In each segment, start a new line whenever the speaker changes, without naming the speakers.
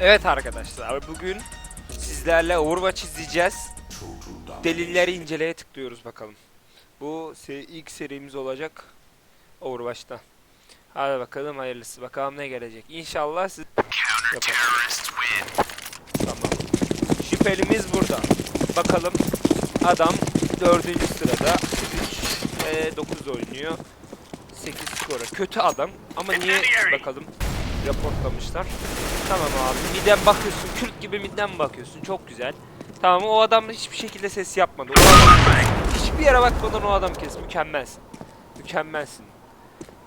Evet arkadaşlar bugün sizlerle Overwatch izleyeceğiz. Delilleri inceleye tıklıyoruz bakalım. Bu ilk serimiz olacak Overwatch'ta. Hadi bakalım hayırlısı. Bakalım ne gelecek. İnşallah siz. Tamam. Şüphelimiz burada. Bakalım adam 4. sırada 3 ve 9 oynuyor. 8 skora. Kötü adam ama niye bakalım raportlamışlar. Tamam abi. Midden bakıyorsun. Kürt gibi midden bakıyorsun. Çok güzel. Tamam o adam hiçbir şekilde ses yapmadı. O hiçbir yere bakmadan o adam kes. Mükemmelsin. Mükemmelsin.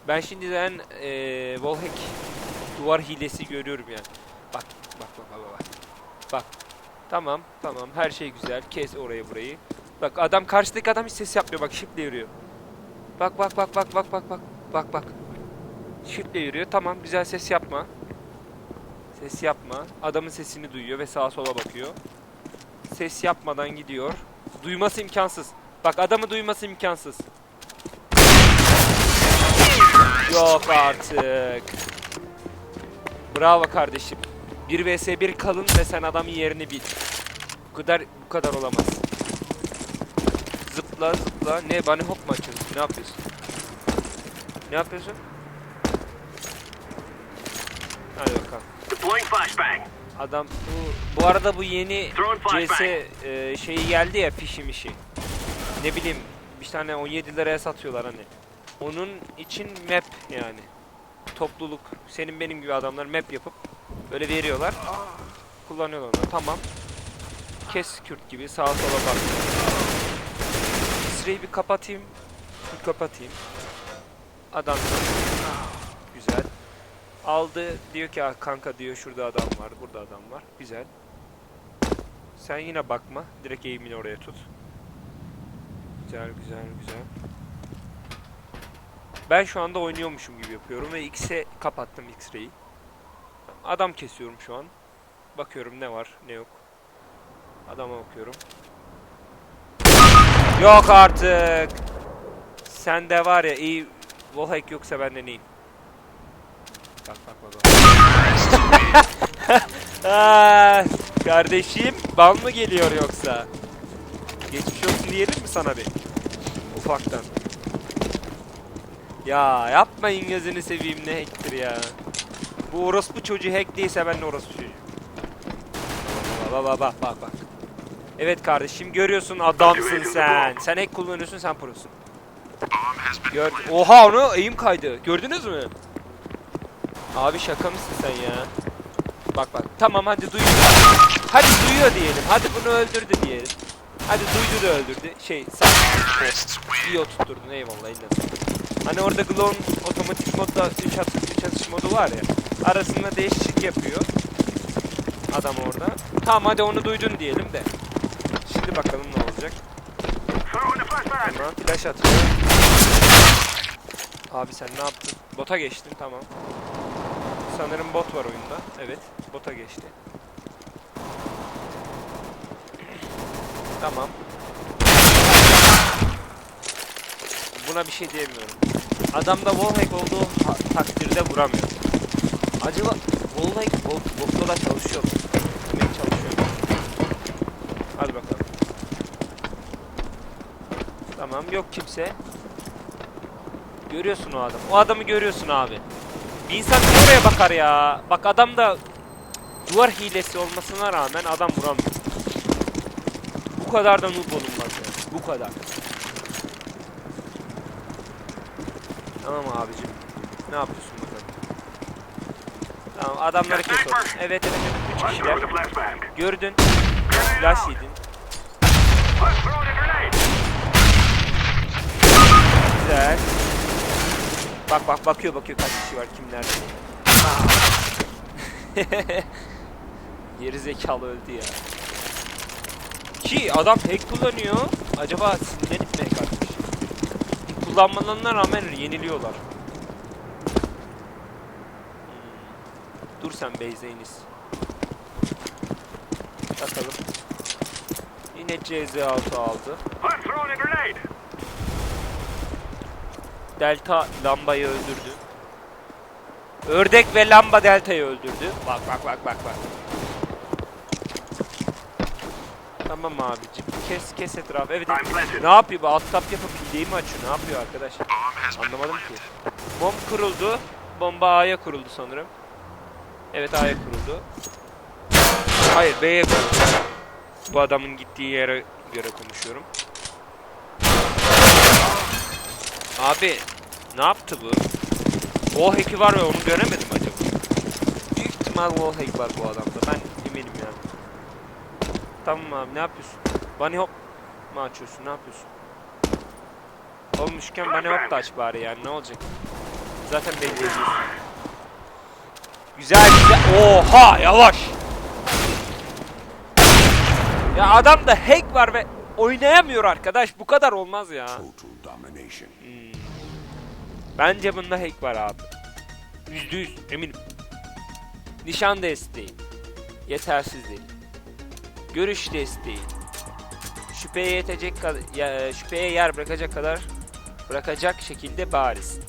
Ben şimdi ben eee wallhack duvar hilesi görüyorum yani. Bak bak bak bak bak. Bak. Tamam tamam her şey güzel. Kes orayı burayı. Bak adam karşıdaki adam hiç ses yapmıyor. Bak şiple yürüyor. Bak bak bak bak bak bak bak. Bak bak. Şiple yürüyor. Tamam güzel ses yapma. Ses yapma. Adamın sesini duyuyor ve sağa sola bakıyor. Ses yapmadan gidiyor. Duyması imkansız. Bak adamı duyması imkansız. Yok artık. Bravo kardeşim. 1 vs 1 kalın ve sen adamın yerini bil. Bu kadar bu kadar olamaz. Zıpla zıpla. Ne bunny hop mu açıyorsun? Ne yapıyorsun? Ne yapıyorsun? Hadi bakalım. Adam bu bu arada bu yeni CS e, şeyi geldi ya fişi mişi. Ne bileyim bir tane 17 liraya satıyorlar hani. Onun için map yani. Topluluk senin benim gibi adamlar map yapıp böyle veriyorlar. Kullanıyorlar onu. Tamam. Kes Kürt gibi sağa sola bak. Sırayı bir kapatayım. Bir kapatayım. Adam güzel. Aldı diyor ki "Ah, kanka diyor şurada adam var burada adam var güzel. Sen yine bakma direkt eğimini oraya tut. Güzel güzel güzel. Ben şu anda oynuyormuşum gibi yapıyorum ve X'e kapattım X-ray'i. Adam kesiyorum şu an. Bakıyorum ne var ne yok. Adama bakıyorum. Yok artık. Sende var ya iyi wallhack yoksa bende neyim? Aa, kardeşim bal mı geliyor yoksa? Geçmiş olsun diyelim mi sana bir? Ufaktan. Ya yapmayın gözünü seveyim ne hacktir ya. Bu orospu çocuğu hack değilse ben de orospu çocuğu. Bak bak bak bak bak. Evet kardeşim görüyorsun adamsın sen. Sen hack kullanıyorsun sen prosun. Gör Oha onu eğim kaydı. Gördünüz mü? Abi şaka mısın sen ya? Bak bak. Tamam hadi duyuyor. Hadi duyuyor diyelim. Hadi bunu öldürdü diyelim. Hadi duydu da öldürdü. Şey sen iyi oturtturdun eyvallah eline. Hani orada Glow'un otomatik modda 3 atış, 3 atış modu var ya. Arasında değişiklik yapıyor. Adam orada. Tamam hadi onu duydun diyelim de. Şimdi bakalım ne olacak. Hemen flash atıyor. Abi sen ne yaptın? Bota geçtin tamam. Sanırım bot var oyunda. Evet, bota geçti. Tamam. Buna bir şey diyemiyorum. Adamda wallhack olduğu takdirde vuramıyor. Acaba wallhack bot, botta da çalışıyor mu? Demek çalışıyor. Hadi bakalım. Tamam yok kimse. Görüyorsun o adamı. O adamı görüyorsun abi. Bir insan niye oraya bakar ya? Bak adam da duvar hilesi olmasına rağmen adam vuramıyor. Bu kadar da noob olunmaz ya. Bu kadar. Tamam abicim. Ne yapıyorsun bakalım? Tamam adamları kes oğlum. Evet evet evet. Üç kişiler. Gördün. Flash yedin. Bak bak bakıyor bakıyor kaç kişi var kimler. Geri zekalı öldü ya. Ki adam hack kullanıyor. Acaba sinirlenip mi hack atmış? Kullanmalarına rağmen yeniliyorlar. Hmm. Dur sen Beyzeyniz. Bakalım. Yine CZ6 aldı. Delta lambayı öldürdü. Ördek ve lamba deltayı öldürdü. Bak bak bak bak bak. Tamam abicim. Kes kes etrafı. Evet. Ne yapıyor bu? Alt tap yapıp hileyi mi açıyor? Ne yapıyor arkadaş? Anlamadım ki. Bomb kuruldu. Bomba A'ya kuruldu sanırım. Evet A'ya kuruldu. Hayır B'ye kuruldu. Bu adamın gittiği yere göre konuşuyorum. Abi ne yaptı bu? Wall hack'i var ve onu göremedim acaba. Büyük ihtimal wall hack var bu adamda. Ben eminim yani. Tamam abi ne yapıyorsun? Bunny hop mu açıyorsun? Ne yapıyorsun? Olmuşken bunny hop da aç bari yani ne olacak? Zaten belli ediyorsun. Güzel güzel. Oha yavaş. Ya adamda hack var ve oynayamıyor arkadaş. Bu kadar olmaz ya. Hmm. Bence bunda hack var abi. Yüzde yüz eminim. Nişan desteği. Yetersiz değil. Görüş desteği. Şüpheye yetecek kadar, şüpheye yer bırakacak kadar bırakacak şekilde bariz.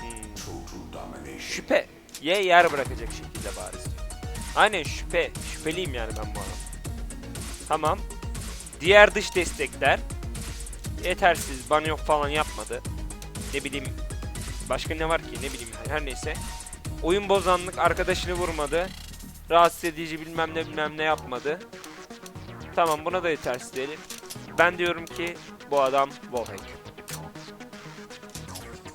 Hmm. Şüphe. Ye yer bırakacak şekilde bariz. Aynen şüphe. Şüpheliyim yani ben bu adam. Tamam. Diğer dış destekler. Yetersiz. Bana yok falan yapmadı. Ne bileyim. Başka ne var ki ne bileyim her neyse. Oyun bozanlık arkadaşını vurmadı. Rahatsız edici bilmem ne bilmem ne yapmadı. Tamam buna da yetersiz diyelim. Ben diyorum ki bu adam wallhack.